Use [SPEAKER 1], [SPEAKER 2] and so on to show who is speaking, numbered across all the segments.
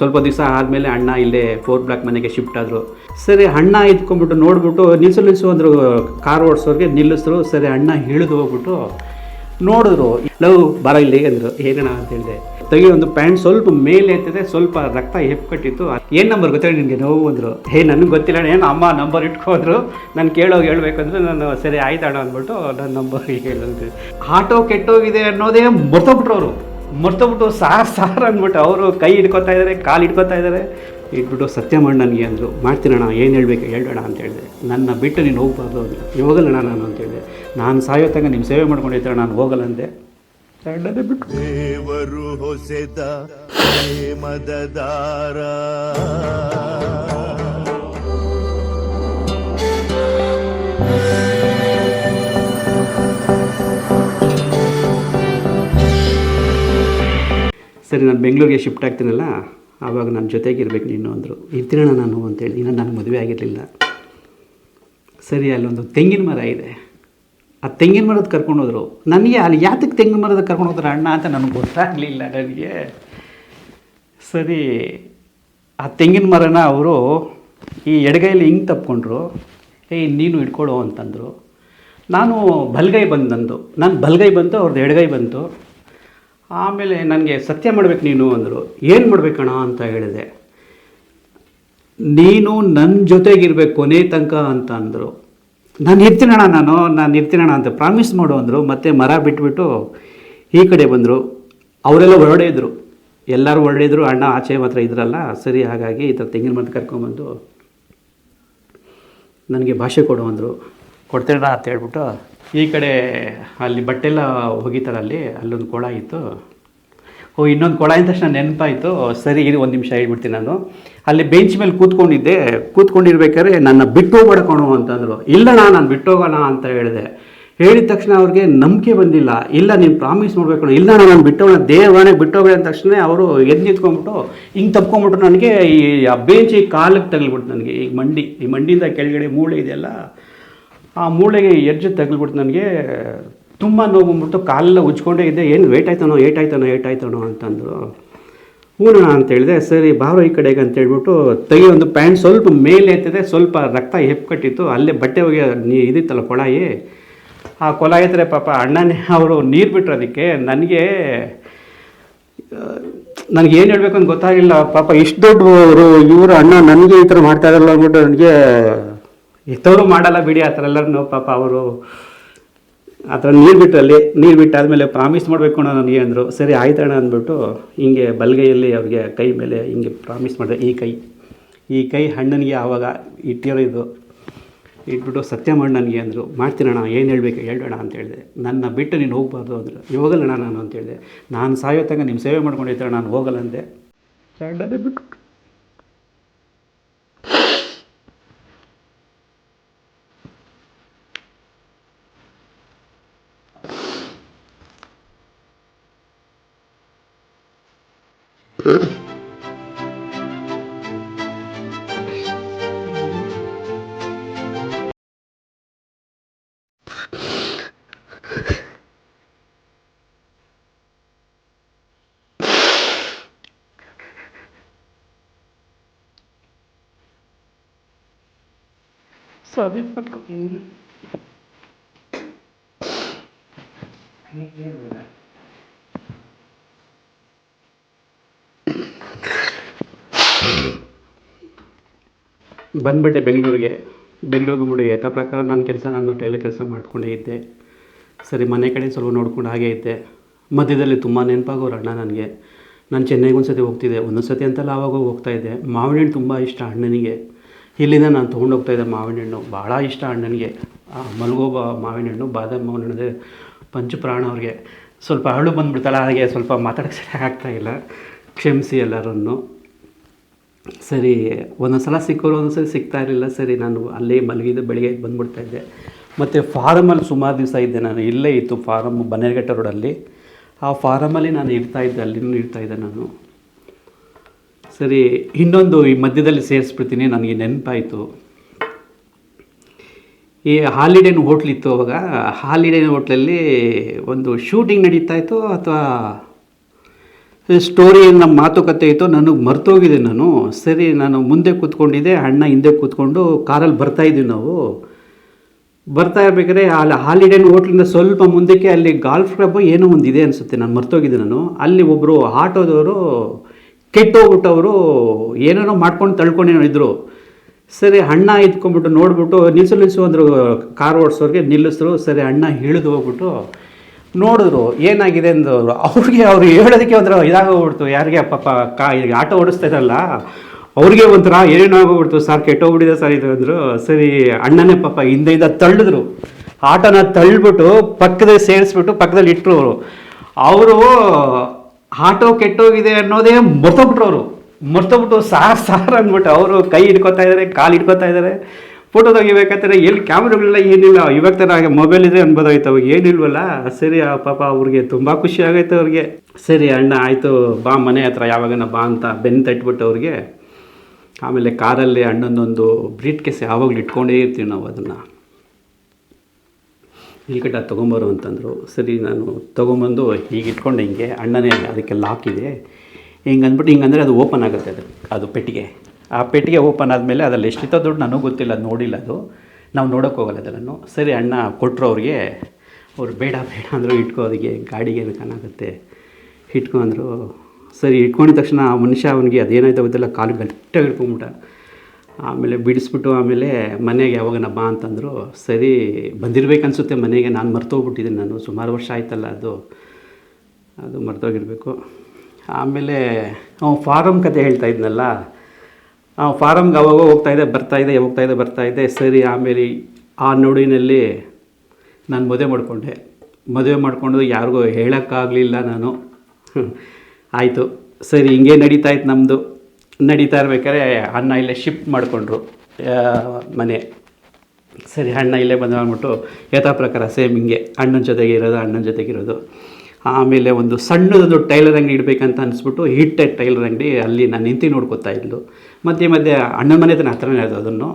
[SPEAKER 1] ಸ್ವಲ್ಪ ದಿವಸ ಆದಮೇಲೆ ಅಣ್ಣ ಇಲ್ಲೇ ಫೋರ್ ಬ್ಲಾಕ್ ಮನೆಗೆ ಶಿಫ್ಟ್ ಆದರು. ಸರಿ, ಅಣ್ಣ ಇದ್ಕೊಂಡ್ಬಿಟ್ಟು ನೋಡ್ಬಿಟ್ಟು ನಿಲ್ಸು ನಿಲ್ಸು ಅಂದರು ಕಾರ್ ಓಡಿಸೋರಿಗೆ ನಿಲ್ಲಿಸ್ರು. ಸರಿ, ಅಣ್ಣ ಇಳಿದು ಹೋಗ್ಬಿಟ್ಟು ನೋಡಿದ್ರು. ಲವ್, ಬರ ಇಲ್ಲಿ ಅಂದರು. ಏನಣ್ಣ ಅಂತ ಹೇಳಿದೆ. ತೆಗಿ ಒಂದು ಪ್ಯಾಂಟ್ ಸ್ವಲ್ಪ ಮೇಲೆ ಎತ್ತಿದೆ, ಸ್ವಲ್ಪ ರಕ್ತ ಹೆಪ್ಪು ಕಟ್ಟಿತ್ತು ಏನು ನಂಬರ್ ಗೊತ್ತಿಲ್ಲ ನಿನಗೆ? ನೋವು ಅಂದರು. ಹೇ, ನನಗೆ ಗೊತ್ತಿಲ್ಲ ಏನು ಅಮ್ಮ ನಂಬರ್ ಇಟ್ಕೋದ್ರು ನಾನು ಕೇಳೋಗಿ ಹೇಳ್ಬೇಕಂದ್ರೆ ನಾನು ಸರಿ ಆಯ್ತಾಣ ಅಂದ್ಬಿಟ್ಟು ನನ್ನ ನಂಬರ್ ಹೇಳಿದೆ ಆಟೋ ಕೆಟ್ಟೋಗಿದೆ ಅನ್ನೋದೇ ಮರ್ತೋಗ್ಬಿಟ್ರು ಅವರು. ಮರ್ತೋಗ್ಬಿಟ್ಟು ಸಾರ್ ಸಾರ್ ಅಂದ್ಬಿಟ್ಟು ಅವರು ಕೈ ಹಿಡ್ಕೊತಾ ಇದ್ದಾರೆ ಕಾಲು ಹಿಡ್ಕೊತಾ ಇದ್ದಾರೆ ಇಟ್ಬಿಟ್ಟು ಸತ್ಯ ಮಾಡಿ ನನಗೆ ಅಂದರು ಮಾಡ್ತೀನಣ್ಣ ಏನು ಹೇಳ್ಬೇಕು ಹೇಳೋಣ ಅಂತ ಹೇಳಿದೆ. ನನ್ನ ಬಿಟ್ಟು ನೀನು ಹೋಗ್ಬಾರ್ದು ಅಂತ ಹೋಗಲ್ಲಣ್ಣ ನಾನು ಅಂತ ಹೇಳಿದೆ. ನಾನು ಸಾಯೋ ತನಕ ನಿಮ್ಮ ಸೇವೆ ಮಾಡ್ಕೊಂಡಿರ್ತಾರೆ, ನಾನು ಹೋಗಲ್ಲ ಅಂದೆ. ಬಿಟ್ಟು.
[SPEAKER 2] ದೇವರು ಹೊಸೆದ ದಾರ.
[SPEAKER 1] ಸರಿ, ನಾನು ಬೆಂಗಳೂರಿಗೆ ಶಿಫ್ಟ್ ಆಗ್ತೀನಲ್ಲ, ಆವಾಗ ನನ್ನ ಜೊತೆಗೆ ಇರಬೇಕು ನೀನು ಅಂದರು. ಇರ್ತೀನಣ್ಣ ನಾನು ಅಂತೇಳಿ. ಇನ್ನೂ ನನಗೆ ಮದುವೆ ಆಗಿರಲಿಲ್ಲ. ಸರಿ, ಅಲ್ಲೊಂದು ತೆಂಗಿನ ಮರ ಇದೆ. ಆ ತೆಂಗಿನ ಮರದ ಕರ್ಕೊಂಡು ನನಗೆ ಅಲ್ಲಿ ಯಾತಕ್ಕೆ ತೆಂಗಿನ ಮರದ ಕರ್ಕೊಂಡು ಅಣ್ಣ ಅಂತ ನನಗೆ ಗೊತ್ತಾಗಲಿಲ್ಲ ನನಗೆ. ಸರಿ, ಆ ತೆಂಗಿನ ಮರನ ಅವರು ಈ ಎಡಗೈಲಿ ಹಿಂಗೆ ತಪ್ಕೊಂಡ್ರು. ಏಯ್, ನೀನು ಹಿಡ್ಕೊಡು ಅಂತಂದರು. ನಾನು ಬಲಗೈ ಬಂದು ನಂದು. ನಾನು ಬಲಗೈ ಬಂತು ಅವ್ರದ್ದು ಎಡಗೈ ಬಂತು. ಆಮೇಲೆ ನನಗೆ ಸತ್ಯ ಮಾಡ್ಬೇಕು ನೀನು ಅಂದರು, ಏನು ಮಾಡ್ಬೇಕಣ್ಣ ಅಂತ ಹೇಳಿದೆ. ನೀನು ನನ್ನ ಜೊತೆಗಿರ್ಬೇಕು ಕೊನೆ ತನಕ ಅಂತ ಅಂದರು. ನಾನು ಇರ್ತೀನಣ್ಣ ನಾನು ನಾನು ಇರ್ತೀನಣ್ಣ ಅಂತ ಪ್ರಾಮಿಸ್ ಮಾಡು ಅಂದರು, ಮತ್ತೆ ಮರ ಬಿಟ್ಬಿಟ್ಟು ಈ ಕಡೆ ಬಂದರು. ಅವರೆಲ್ಲ ಹೊರಡೇ ಇದ್ದರು ಎಲ್ಲರೂ ಹೊರಡೆ ಇದ್ರು, ಅಣ್ಣ ಆಚೆ ಮಾತ್ರ ಇದ್ರಲ್ಲ, ಸರಿ, ಹಾಗಾಗಿ ಈ ಥರ ತೆಂಗಿನ ಮರದ ಕರ್ಕೊಂಬಂದು ನನಗೆ ಭಾಷೆ ಕೊಡು ಅಂದರು. ಕೊಡ್ತೀರಾ ಅಂತ ಹೇಳ್ಬಿಟ್ಟು ಈ ಕಡೆ ಅಲ್ಲಿ ಬಟ್ಟೆಲ್ಲ ಅಲ್ಲಿ, ಅಲ್ಲೊಂದು ಕೊಳ ಇತ್ತು. ಓ, ಇನ್ನೊಂದು ಕೊಳ ಅಂದ ತಕ್ಷಣ ನೆನಪಾಯಿತು. ಸರಿ ಇದು ಒಂದು ನಿಮಿಷ ಹೇಳ್ಬಿಡ್ತೀನಿ ನಾನು. ಅಲ್ಲಿ ಬೆಂಚ್ ಮೇಲೆ ಕೂತ್ಕೊಂಡಿದ್ದೆ. ಕೂತ್ಕೊಂಡಿರ್ಬೇಕಾದ್ರೆ ನನ್ನ ಬಿಟ್ಟು ಹೋಗ್ಬೇಡಕೋಣ ಅಂತಂದರು. ಇಲ್ಲಣ್ಣ ನಾನು ಬಿಟ್ಟು ಹೋಗೋಣ ಅಂತ ಹೇಳಿದೆ. ಹೇಳಿದ ತಕ್ಷಣ ಅವ್ರಿಗೆ ನಂಬಿಕೆ ಬಂದಿಲ್ಲ. ಇಲ್ಲ, ನೀನು ಪ್ರಾಮಿಸ್ ಮಾಡ್ಬೇಕು ಇಲ್ಲ, ನಾನು ಬಿಟ್ಟೋಗೋಣ ಬಿಟ್ಟು ಬಿಟ್ಟೋಗ್ರೆ ಅಂದ ತಕ್ಷಣ ಅವರು ಎದ್ದು ನಿಂತ್ಕೊಂಡ್ಬಿಟ್ಟು, ಹಿಂಗೆ ತಪ್ಕೊಂಡ್ಬಿಟ್ಟು ನನಗೆ ಈ ಆ ಬೇಂಚ್ ಕಾಲಿಗೆ ತಗಲ್ಬಿಟ್ಟು ನನಗೆ. ಈ ಮಂಡಿ, ಈ ಮಂಡಿಯಿಂದ ಕೆಳಗಡೆ ಮೂಳೆ ಇದೆಯಲ್ಲ ಆ ಮೂಳೆಗೆ ಎಡ್ಜ್ ತಗಲ್ಬಿಟ್ಟು ನನಗೆ ತುಂಬ ನೋವು ಬಂದ್ಬಿಟ್ಟು ಕಾಲೆಲ್ಲ ಉಜ್ಕೊಂಡೇ ಇದ್ದೆ. ಏನು ವೇಟ್ ಆಯ್ತಾನೋ ಏಟ್ ಆಯ್ತಾನೋ ಏಟ್ ಆಯ್ತಾನೋ ಅಂತಂದರು. ಹೂನಣ ಅಂತ ಹೇಳಿದೆ, ಸರಿ, ಬಾರೋ ಈ ಕಡೆಗೆ ಅಂತ ಹೇಳ್ಬಿಟ್ಟು ತೆಗಿ ಒಂದು ಪ್ಯಾಂಟ್ ಸ್ವಲ್ಪ ಮೇಲೆ ಎತ್ತಿದೆ. ಸ್ವಲ್ಪ ರಕ್ತ ಹೆಪ್ಪು ಕಟ್ಟಿತ್ತು. ಅಲ್ಲೇ ಬಟ್ಟೆ ಹೋಗಿ ನೀ ಇದಿತ್ತಲ್ಲ ಕೊಳಾಯಿ. ಆ ಕೊಳಾಯಿ ಹತ್ರ ಪಾಪ ಅಣ್ಣನೇ ಅವರು ನೀರು ಬಿಟ್ರು ಅದಕ್ಕೆ. ನನಗೆ ನನಗೆ ಏನು ಹೇಳಬೇಕು ಅಂತ ಗೊತ್ತಾಗಿಲ್ಲ. ಪಾಪ ಇಷ್ಟು ದೊಡ್ಡವರು, ಇವರು ಅಣ್ಣ ನನಗೆ ಈ ಥರ ಮಾಡ್ತಾ ಇರಲ್ಲ ಅಂದ್ಬಿಟ್ಟು ನನಗೆ ಎತ್ತವರು ಮಾಡಲ್ಲ ಬಿಡಿ, ಆ ಥರ ಎಲ್ಲರೂ ಪಾಪ ಅವರು ಆ ಥರ ನೀರು ಬಿಟ್ಟಲ್ಲಿ ನೀರು ಬಿಟ್ಟಾದಮೇಲೆ ಪ್ರಾಮಿಸ್ ಮಾಡಬೇಕು ಅಣ್ಣ ನನಗೆ ಅಂದರು. ಸರಿ ಆಯ್ತಣ್ಣ ಅಂದ್ಬಿಟ್ಟು ಹಿಂಗೆ ಬಲ್ಗೈಯಲ್ಲಿ ಅವ್ರಿಗೆ ಕೈ ಮೇಲೆ ಹಿಂಗೆ ಪ್ರಾಮಿಸ್ ಮಾಡಿದೆ. ಈ ಕೈ ಈ ಕೈ ಹಣ್ಣನಿಗೆ ಆವಾಗ ಇಟ್ಟಿರೋ ಇದು. ಇಟ್ಬಿಟ್ಟು ಸತ್ಯ ಮಾಡಿ ನನಗೆ ಅಂದರು. ಮಾಡ್ತೀನಣ್ಣ ಏನು ಹೇಳಬೇಕು ಹೇಳೋಣ ಅಂತ ಹೇಳಿದೆ. ನನ್ನ ಬಿಟ್ಟು ನೀನು ಹೋಗ್ಬಾರ್ದು ಅಂದರು. ಹೋಗಲ್ಲಣ್ಣ ನಾನು ಅಂತ ಹೇಳಿದೆ. ನಾನು ಸಾಯೋ ತನಕ ನಿಮ್ಮ ಸೇವೆ ಮಾಡ್ಕೊಂಡಿರ್ತಾಳೆ ನಾನು ಹೋಗಲ್ಲ ಅಂದೆ. ಅಣ್ಣನೇ ಬಿಟ್ಟು ಸಾರಿ ಬಂದ್ಬಿಟ್ಟೆ ಬೆಂಗಳೂರಿಗೆ. ಬೆಂಗಳೂರಿಗೆ ಬಿಡಿ ಯಥಾ ಪ್ರಕಾರ ನನ್ನ ಕೆಲಸ, ನಾನು ಟೈಲರ್ ಕೆಲಸ ಮಾಡಿಕೊಂಡೇ ಇದ್ದೆ. ಸರಿ, ಮನೆ ಕಡೆ ಸ್ವಲ್ಪ ನೋಡ್ಕೊಂಡು ಹಾಗೇ ಇದ್ದೆ. ಮಧ್ಯದಲ್ಲಿ ತುಂಬ ನೆನಪಾಗೋರು ಅಣ್ಣ ನನಗೆ. ನಾನು ಚೆನ್ನೈಗೆ ಒಂದು ಸತಿ ಹೋಗ್ತಿದ್ದೆ. ಒಂದೊಂದು ಸತಿ ಅಂತಲ್ಲ ಆವಾಗ ಹೋಗ್ತಾ ಇದ್ದೆ. ಮಾವಿನ ಹಣ್ಣು ತುಂಬ ಇಷ್ಟ ಅಣ್ಣನಿಗೆ. ಇಲ್ಲಿಂದ ನಾನು ತೊಗೊಂಡೋಗ್ತಾ ಇದ್ದೆ ಮಾವಿನ ಹಣ್ಣು ಭಾಳ ಇಷ್ಟ ಅಣ್ಣನಿಗೆ. ಆ ಮಲ್ಗೋಬ ಮಾವಿನ ಬಾದಾಮಿ ಮಾವಿನ ಹಣ್ಣು ಪಂಚಪ್ರಾಣ ಅವ್ರಿಗೆ. ಸ್ವಲ್ಪ ಹರಳು ಬಂದುಬಿಡ್ತಲ್ಲ, ಹಾಗೆ ಸ್ವಲ್ಪ ಮಾತಾಡೋಕ್ಕೆ ಸರಿ ಆಗ್ತಾಯಿಲ್ಲ ಕ್ಷಮಿಸಿ ಎಲ್ಲರನ್ನು. ಸರಿ ಒಂದೊಂದು ಸಲ ಸಿಕ್ಕೋರು ಒಂದೊಂದು ಸಿಗ್ತಾ ಇರಲಿಲ್ಲ ಸರಿ, ನಾನು ಅಲ್ಲೇ ಮಲಗಿದ್ದು ಬೆಳಿಗ್ಗೆ ಬಂದ್ಬಿಡ್ತಾ ಇದ್ದೆ. ಮತ್ತು ಫಾರಮಲ್ಲಿ ಸುಮಾರು ದಿವಸ ಇದ್ದೆ ನಾನು. ಇಲ್ಲೇ ಇತ್ತು ಫಾರಮ್ ಬನ್ನೇರುಘಟ್ಟ ರೋಡಲ್ಲಿ ಆ ಫಾರಮಲ್ಲಿ ನಾನು ಇರ್ತಾ ಇದ್ದೆ, ಅಲ್ಲಿನೂ ಇರ್ತಾ ಇದ್ದೆ ನಾನು. ಸರಿ, ಇನ್ನೊಂದು ಈ ಮಧ್ಯದಲ್ಲಿ ಸೇರಿಸ್ಬಿಡ್ತೀನಿ, ನನಗೆ ನೆನಪಾಯಿತು. ಈ ಹಾಲಿಡೇನ ಹೋಟ್ಲಿತ್ತು ಅವಾಗ. ಹಾಲಿಡೇನ ಹೋಟ್ಲಲ್ಲಿ ಒಂದು ಶೂಟಿಂಗ್ ನಡೀತಾ ಇತ್ತು, ಅಥವಾ ಸ್ಟೋರಿ ನಮ್ಮ ಮಾತುಕತೆ ಇತ್ತು. ನನಗೆ ಮರ್ತೋಗಿದೆ ನಾನು. ಸರಿ, ನಾನು ಮುಂದೆ ಕೂತ್ಕೊಂಡಿದ್ದೆ. ಅಣ್ಣ ಹಿಂದೆ ಕೂತ್ಕೊಂಡು ಕಾರಲ್ಲಿ ಬರ್ತಾ ಇದ್ವಿ ನಾವು. ಬರ್ತಾ ಇರ್ಬೇಕಾದ್ರೆ ಅಲ್ಲಿ ಹಾಲಿಡೇನ್ ಹೋಟ್ಲಿಂದ ಸ್ವಲ್ಪ ಮುಂದಕ್ಕೆ ಅಲ್ಲಿ ಗಾಲ್ಫ್ ಕ್ಲಬ್ ಏನೋ ಒಂದು ಇದೆ ಅನಿಸುತ್ತೆ. ನಾನು ಮರ್ತೋಗಿದ್ದೆ ನಾನು. ಅಲ್ಲಿ ಒಬ್ಬರು ಆಟೋದವರು, ಕೆಟ್ಟೋಗ್ಬಿಟ್ಟವರು ಏನೇನೋ ಮಾಡ್ಕೊಂಡು ತಳ್ಕೊಂಡೇನೋ ಇದ್ದರು ಸರಿ, ಅಣ್ಣ ಇದ್ಕೊಂಡ್ಬಿಟ್ಟು ನೋಡ್ಬಿಟ್ಟು ನಿಲ್ಲಿಸು ನಿಲ್ಲಿಸು ಅಂದರು ಕಾರ್ ಓಡಿಸೋರಿಗೆ ನಿಲ್ಲಿಸ್ರು. ಸರಿ, ಅಣ್ಣ ಇಳಿದು ಹೋಗ್ಬಿಟ್ಟು ನೋಡಿದ್ರು, ಏನಾಗಿದೆ ಅಂದವರು ಅವ್ರಿಗೆ ಅವ್ರು ಹೇಳೋದಕ್ಕೆ ಒಂಥರ ಇದಾಗೋಗ್ಬಿಡ್ತು ಯಾರಿಗೆ ಪಾಪ ಕಾ ಆಟೋ ಓಡಿಸ್ತಾ ಇದ್ದಲ್ಲ ಅವ್ರಿಗೆ ಒಂಥರ ಏನೇನೋ ಆಗೋಗ್ಬಿಡ್ತು ಸರ್, ಕೆಟ್ಟೋಗ್ಬಿಟ್ಟಿದೆ ಸರ್ ಇದು, ಅಂದರು. ಸರಿ, ಅಣ್ಣನೇ ಪಾಪ ಹಿಂದೆಯಿಂದ ತಳ್ಳಿದ್ರು. ಆಟೋನ ತಳ್ಳಿಬಿಟ್ಟು ಪಕ್ಕದಲ್ಲಿ ಸೇರಿಸ್ಬಿಟ್ಟು ಪಕ್ಕದಲ್ಲಿ ಇಟ್ಟರು ಅವರು. ಅವರು, ಆಟೋ ಕೆಟ್ಟೋಗಿದೆ ಅನ್ನೋದೇ ಮರ್ತೋಗ್ಬಿಟ್ರು ಅವರು. ಮರ್ತೋಗ್ಬಿಟ್ಟು ಸಾರ್ ಸಾರ್ ಅಂದ್ಬಿಟ್ಟು ಅವರು ಕೈ ಹಿಡ್ಕೊತಾ ಇದ್ದಾರೆ ಕಾಲು ಹಿಡ್ಕೊತಾ ಇದ್ದಾರೆ ಫೋಟೋ ತೆಗಿಬೇಕಾದ್ರೆ ಎಲ್ಲಿ ಕ್ಯಾಮ್ರಾಗಳೆಲ್ಲ ಏನಿಲ್ಲ ಇವಾಗ ಥರ ಹಾಗೆ ಮೊಬೈಲ್ ಇದೆ ಅನ್ಬೋದಾಯ್ತು. ಅವಾಗ ಏನಿಲ್ವಲ್ಲ, ಸರಿ ಪಾಪ ಅವ್ರಿಗೆ ತುಂಬ ಖುಷಿ ಆಗೈತೆ ಅವ್ರಿಗೆ. ಸರಿ, ಅಣ್ಣ, ಆಯಿತು, ಬಾ, ಮನೆ ಹತ್ರ ಯಾವಾಗನ ಬಾ ಅಂತ ಬೆನ್ನು ತಟ್ಬಿಟ್ಟು ಅವ್ರಿಗೆ. ಆಮೇಲೆ ಕಾರಲ್ಲಿ ಅಣ್ಣನೊಂದು ಬ್ರೀಟ್ ಕೇಸ್ ಯಾವಾಗಲೂ ಇಟ್ಕೊಂಡೇ ಇರ್ತೀವಿ ನಾವು ಅದನ್ನು. ಇಲ್ಕಟ್ಟ ತೊಗೊಂಬರು ಅಂತಂದರು. ಸರಿ, ನಾನು ತೊಗೊಂಬಂದು ಹೀಗೆ ಇಟ್ಕೊಂಡು ಹಿಂಗೆ, ಅಣ್ಣನೇ ಅದಕ್ಕೆ ಲಾಕ್ ಇದೆ. ಹಿಂಗೆ ಅಂದ್ಬಿಟ್ಟು ಹಿಂಗೆ ಅಂದರೆ ಅದು ಓಪನ್ ಆಗುತ್ತೆ ಅದು ಅದು ಪೆಟ್ಟಿಗೆ. ಆ ಪೆಟ್ಟಿಗೆ ಓಪನ್ ಆದಮೇಲೆ ಅದರಲ್ಲಿ ಎಷ್ಟಿತ್ತೋ ದುಡ್ಡು ನನಗೂ ಗೊತ್ತಿಲ್ಲ ನೋಡಿಲ್ಲ ಅದು. ನಾವು ನೋಡೋಕೆ ಹೋಗಲ್ಲ ಅದನ್ನು ಸರಿ, ಅಣ್ಣ ಕೊಟ್ಟರು ಅವ್ರಿಗೆ. ಅವ್ರು ಬೇಡ ಬೇಡ ಅಂದರು ಇಟ್ಕೋದಿಗೆ ಗಾಡಿಗೆ ಏನಕ್ಕಾಗುತ್ತೆ ಇಟ್ಕೊ ಅಂದರು. ಸರಿ, ಇಟ್ಕೊಂಡಿದ ತಕ್ಷಣ ಆ ಮನುಷ್ಯ ಅವನಿಗೆ ಅದೇನಾಯ್ತು ಗೊತ್ತಿಲ್ಲ, ಕಾಲು ಗಟ್ಟಿಯಾಗಿ ಇಟ್ಕೊಂಬಿಟ್ಟ ಆಮೇಲೆ ಬಿಡಿಸ್ಬಿಟ್ಟು ಆಮೇಲೆ ಮನೆಗೆ ಯಾವಾಗನ ಬಾ ಅಂತಂದರು, ಸರಿ, ಬಂದಿರಬೇಕನ್ಸುತ್ತೆ ಮನೆಗೆ, ನಾನು ಮರ್ತೋಗ್ಬಿಟ್ಟಿದ್ದೀನಿ ನಾನು. ಸುಮಾರು ವರ್ಷ ಆಯ್ತಲ್ಲ ಅದು. ಅದು ಮರ್ತೋಗಿರಬೇಕು. ಆಮೇಲೆ, ಅವ್ನು ಫಾರಮ್ ಕತೆ ಹೇಳ್ತಾ ಇದ್ನಲ್ಲ ಫಾರಮ್ಗೆ ಅವಾಗ ಹೋಗ್ತಾಯಿದ್ದೆ ಇದೆ, ಬರ್ತಾ ಇದೆ ಸರಿ, ಆಮೇಲೆ ಆ ನುಡಿನಲ್ಲಿ ನಾನು ಮದುವೆ ಮಾಡಿಕೊಂಡೆ. ಮದುವೆ ಮಾಡಿಕೊಂಡು ಯಾರಿಗೂ ಹೇಳೋಕ್ಕಾಗಲಿಲ್ಲ ನಾನು. ಆಯಿತು. ಸರಿ, ಹಿಂಗೆ ನಡೀತಾ ಇತ್ತು ನಮ್ಮದು ನಡೀತಾ ಇರ್ಬೇಕಾದ್ರೆ ಅಣ್ಣ ಇಲ್ಲೇ ಶಿಫ್ಟ್ ಮಾಡಿಕೊಂಡ್ರು ಮನೆ. ಸರಿ, ಅಣ್ಣ ಇಲ್ಲೇ ಬಂದು ಅಂದ್ಬಿಟ್ಟು ಯಥಾ ಪ್ರಕಾರ ಸೇಮ್ ಹಿಂಗೆ ಅಣ್ಣನ ಜೊತೆಗೆ ಇರೋದು, ಅಣ್ಣನ ಜೊತೆಗೆ ಇರೋದು. ಆಮೇಲೆ ಒಂದು ಸಣ್ಣದೊಂದು ಟೈಲರ್ ಅಂಗಡಿ ಇಡಬೇಕಂತ ಅನಿಸ್ಬಿಟ್ಟು ಹಿಟ್ಟೆ ಟೈಲರ್ ಅಂಗಡಿ ಅಲ್ಲಿ ನಾನು ನಿಂತು ನೋಡ್ಕೊತಾ ಇದ್ದು ಮಧ್ಯೆ ಮಧ್ಯೆ ಅಣ್ಣನ ಮನೆ ಹತ್ರ ಹತ್ರನೇ ಇರೋದು ಅದನ್ನು.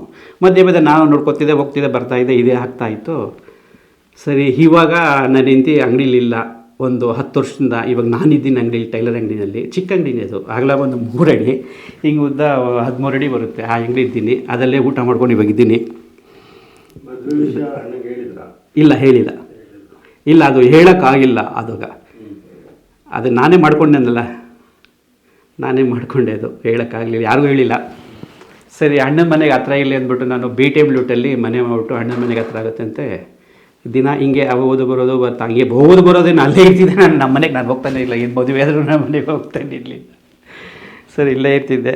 [SPEAKER 1] ಮಧ್ಯೆ ಮಧ್ಯೆ ನಾನು ನೋಡ್ಕೊತಿದ್ದೆ ಹೋಗ್ತಿದ್ದೆ ಬರ್ತಾಯಿದ್ದೆ ಇದೇ ಆಗ್ತಾಯಿತ್ತು ಸರಿ ಇವಾಗ ನಾನು ಹೆಂಡತಿ ಅಂಗಡಿಲಿಲ್ಲ ಒಂದು ಹತ್ತು ವರ್ಷದಿಂದ ಇವಾಗ ನಾನಿದ್ದೀನಿ ಅಂಗಡಿ ಟೈಲರ್ ಅಂಗಡಿನಲ್ಲಿ. ಚಿಕ್ಕ ಅಂಗಡಿನೇ ಅದು. ಆಗಲ ಒಂದು ಮೂರು ಅಡಿ ಹಿಂಗೆ ಉದ್ದ ಹದಿಮೂರು ಅಡಿ ಬರುತ್ತೆ. ಆ ಅಂಗಡಿ ಇದ್ದೀನಿ. ಅದಲ್ಲೇ ಊಟ ಮಾಡ್ಕೊಂಡು ಇವಾಗಿದ್ದೀನಿ ಇಲ್ಲ ಹೇಳಿಲ್ಲ. ಇಲ್ಲ, ಅದು ಹೇಳೋಕ್ಕಾಗಿಲ್ಲ, ಅದಾಗ. ಅದು ನಾನೇ ಮಾಡ್ಕೊಂಡೆನಲ್ಲ ನಾನೇ ಮಾಡ್ಕೊಂಡೆ ಅದು, ಹೇಳೋಕ್ಕಾಗಲಿಲ್ಲ, ಯಾರಿಗೂ ಹೇಳಿಲ್ಲ. ಸರಿ, ಅಣ್ಣನ ಮನೆಗೆ ಹತ್ರ ಇಲ್ಲಿ ಅಂದ್ಬಿಟ್ಟು ನಾನು ಬಿ ಟಿ ಎಂ ಲೂಟಲ್ಲಿ ಮನೆ ಮಾಡಿಬಿಟ್ಟು ಅಣ್ಣನ ಮನೆಗೆ ಹತ್ರ ಆಗುತ್ತೆ ಅಂತೆ. ದಿನ ಹಿಂಗೆ ಹೋಗೋದು ಬರೋದು ಬರ್ತಾ, ಹಂಗೆ ಹೋಗೋದು ಬರೋದೇನು ಅಲ್ಲೇ ಇರ್ತಿದ್ದೆ, ನಾನು ನಮ್ಮ ಮನೆಗೆ, ನಾನು ಹೋಗ್ತಾನೆ ಇಲ್ಲ, ಏನು ಮದುವೆ ಆದರೂ ನಮ್ಮ ಮನೆಗೆ ಹೋಗ್ತಾನೆ ಇರಲಿಲ್ಲ ಸರಿ, ಇಲ್ಲೇ ಇರ್ತಿದ್ದೆ.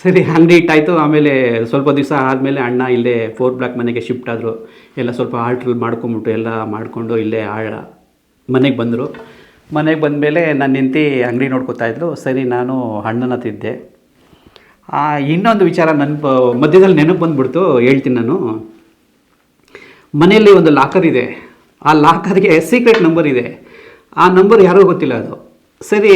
[SPEAKER 1] ಸರಿ, ಅಂಗಡಿ ಇಟ್ಟಾಯಿತು ಆಮೇಲೆ ಸ್ವಲ್ಪ ದಿವಸ ಆದಮೇಲೆ ಅಣ್ಣ ಇಲ್ಲೇ ಫೋರ್ ಬ್ಲಾಕ್ ಮನೆಗೆ ಶಿಫ್ಟ್ ಆದರು. ಎಲ್ಲ ಸ್ವಲ್ಪ ಆಲ್ಟ್ರಲ್ಲಿ ಮಾಡ್ಕೊಂಬಿಟ್ಟು ಎಲ್ಲ ಮಾಡಿಕೊಂಡು ಇಲ್ಲೇ ಆಳ ಮನೆಗೆ ಬಂದರು. ಮನೆಗೆ ಬಂದಮೇಲೆ ನನ್ನ ಹೆಂಡತಿ ಅಂಗಡಿ ನೋಡ್ಕೊತಾ ಇದ್ದರು ಸರಿ, ನಾನು ಅಣ್ಣನ ತಿದ್ದೆ ಇನ್ನೊಂದು ವಿಚಾರ ನನ್ನ ಮಧ್ಯದಲ್ಲಿ ನೆನಪು ಬಂದ್ಬಿಡ್ತು. ಹೇಳ್ತೀನಿ ನಾನು. ಮನೆಯಲ್ಲಿ ಒಂದು ಲಾಕರ್ ಇದೆ. ಆ ಲಾಕರ್ಗೆ ಸೀಕ್ರೆಟ್ ನಂಬರ್ ಇದೆ. ಆ ನಂಬರ್ ಯಾರಿಗೂ ಗೊತ್ತಿಲ್ಲ ಅದು. ಸರಿ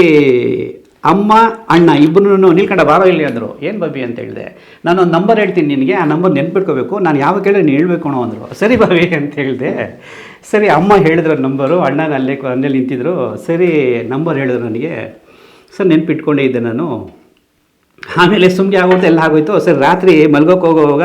[SPEAKER 1] ಅಮ್ಮ, ಅಣ್ಣ ಇಬ್ಬರು ನಿಲ್ಕಂಡ ಬಾರೋ ಇಲ್ಲಿ ಅಂದರು. ಏನು ಬಾಬಿ ಅಂತ ಹೇಳಿದೆ? ನಾನು ಒಂದು ನಂಬರ್ ಹೇಳ್ತೀನಿ ನಿನಗೆ, ಆ ನಂಬರ್ ನೆನ್ಪಿಟ್ಕೋಬೇಕು. ನಾನು ಯಾವಾಗ ಕೇಳಿದ್ರೆ ನೀನು ಹೇಳ್ಬೇಕು ಅನ್ನೋ ಅಂದರು. ಸರಿ ಬಾಬಿ ಅಂತ ಹೇಳಿದೆ. ಸರಿ, ಅಮ್ಮ ಹೇಳಿದ್ರು ನಂಬರು ಅಣ್ಣನ ಅಲ್ಲೇ ಅಲ್ಲೇ ನಿಂತಿದ್ರು. ಸರಿ ನಂಬರ್ ಹೇಳಿದ್ರು ನನಗೆ. ಸರ್, ನೆನ್ಪಿಟ್ಕೊಂಡೇ ಇದ್ದೆ ನಾನು. ಆಮೇಲೆ ಸುಮ್ಮನೆ ಆಗೋದು ಎಲ್ಲ ಆಗೋಯ್ತು. ಸರ್, ರಾತ್ರಿ ಮಲ್ಗೋಕೆ ಹೋಗುವಾಗ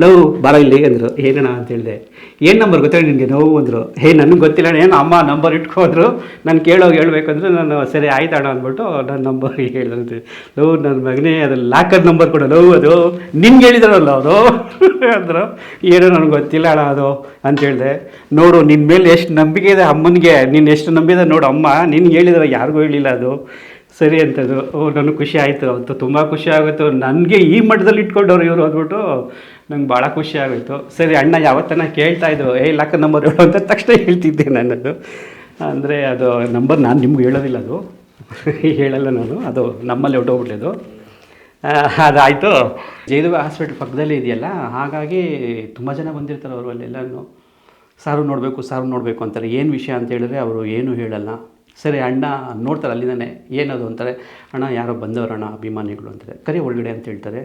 [SPEAKER 1] ಲವ್ ಬರೋ ಇಲ್ಲಿ ಅಂದರು. ಏನಣ್ಣ ಅಂತ ಹೇಳಿದೆ. ಏನು ನಂಬರ್ ಗೊತ್ತೇಳಿ ನಿನಗೆ ನೋವು ಅಂದರು. ಹೇ, ನನಗೆ ಗೊತ್ತಿಲ್ಲ ಏನು ಅಮ್ಮ ನಂಬರ್ ಇಟ್ಕೊಂಡ್ರು. ನಾನು ಕೇಳೋಗಿ ಹೇಳ್ಬೇಕಂದ್ರೆ ನಾನು ಸರಿ ಆಯ್ತಾಣ ಅಂದ್ಬಿಟ್ಟು ನನ್ನ ನಂಬರ್ ಹೇಳಿದ್ರು ಲವ್ ನನ್ನ ಮಗನೇ ಅದು ಲಾಕರ್ ನಂಬರ್ ಕೊಡು ಲವ್ ಅದು. ನಿನ್ಗೆ ಹೇಳಿದಾರಲ್ಲ ಅದು ಅಂದರು. ಏನೋ ನನಗೆ ಗೊತ್ತಿಲ್ಲ ಅಣ್ಣ ಅದು ಅಂತ ಹೇಳಿದೆ. ನೋಡು ನಿನ್ನ ಮೇಲೆ ಎಷ್ಟು ನಂಬಿಕೆ ಇದೆ ಅಮ್ಮನಿಗೆ. ನೀನು ಎಷ್ಟು ನಂಬಿದೆ ನೋಡು ಅಮ್ಮ. ನಿನ್ಗೆ ಹೇಳಿದ್ರೆ ಯಾರಿಗೂ ಹೇಳಿಲ್ಲ ಅದು. ಸರಿ ಅಂತದ್ದು ಓ, ನನಗೆ ಖುಷಿ ಆಯಿತು. ಅವತ್ತು ತುಂಬ ಖುಷಿ ಆಗೋಯ್ತು. ನನಗೆ ಈ ಮಟ್ಟದಲ್ಲಿ ಇಟ್ಕೊಂಡವ್ರು ಇವರು ಅಂದ್ಬಿಟ್ಟು ನಂಗೆ ಭಾಳ ಖುಷಿ ಆಗೋಯಿತು. ಸರಿ, ಅಣ್ಣ ಯಾವತ್ತನ ಕೇಳ್ತಾ ಇದ್ರು, ಏ, ಲಕ್ಕ ನಂಬರ್ ಹೇಳು ಅಂತ ತಕ್ಷಣ ಹೇಳ್ತಿದ್ದೆ ನನ್ನದು. ಅಂದರೆ ಅದು ನಂಬರ್ ನಾನು ನಿಮ್ಗೆ ಹೇಳೋದಿಲ್ಲ ಅದು. ಹೇಳಲ್ಲ ನಾನು. ಅದು ನಮ್ಮಲ್ಲಿ ಹೊಟ್ಟೋಗ್ಬಿಟ್ಟಿದ್ದು ಅದಾಯಿತು. ಜಯದೇವ ಹಾಸ್ಪಿಟ್ಲ್ ಪಕ್ಕದಲ್ಲೇ ಇದೆಯಲ್ಲ, ಹಾಗಾಗಿ ತುಂಬ ಜನ ಬಂದಿರ್ತಾರೆ ಅವರು ಅಲ್ಲೆಲ್ಲನೂ. ಸಾರು ನೋಡಬೇಕು ಸಾರು ನೋಡಬೇಕು ಅಂತಾರೆ. ಏನು ವಿಷಯ ಅಂತ ಹೇಳಿದ್ರೆ ಅವರು ಏನೂ ಹೇಳಲ್ಲ. ಸರಿ, ಅಣ್ಣ ನೋಡ್ತಾರೆ ಅಲ್ಲಿಂದನೇ, ಏನದು ಅಂತಾರೆ, ಅಣ್ಣ, ಯಾರೋ ಬಂದವರಣ್ಣ, ಅಭಿಮಾನಿಗಳು ಅಂತಾರೆ. ಕರಿ ಒಳಗಡೆ ಅಂತ ಹೇಳ್ತಾರೆ.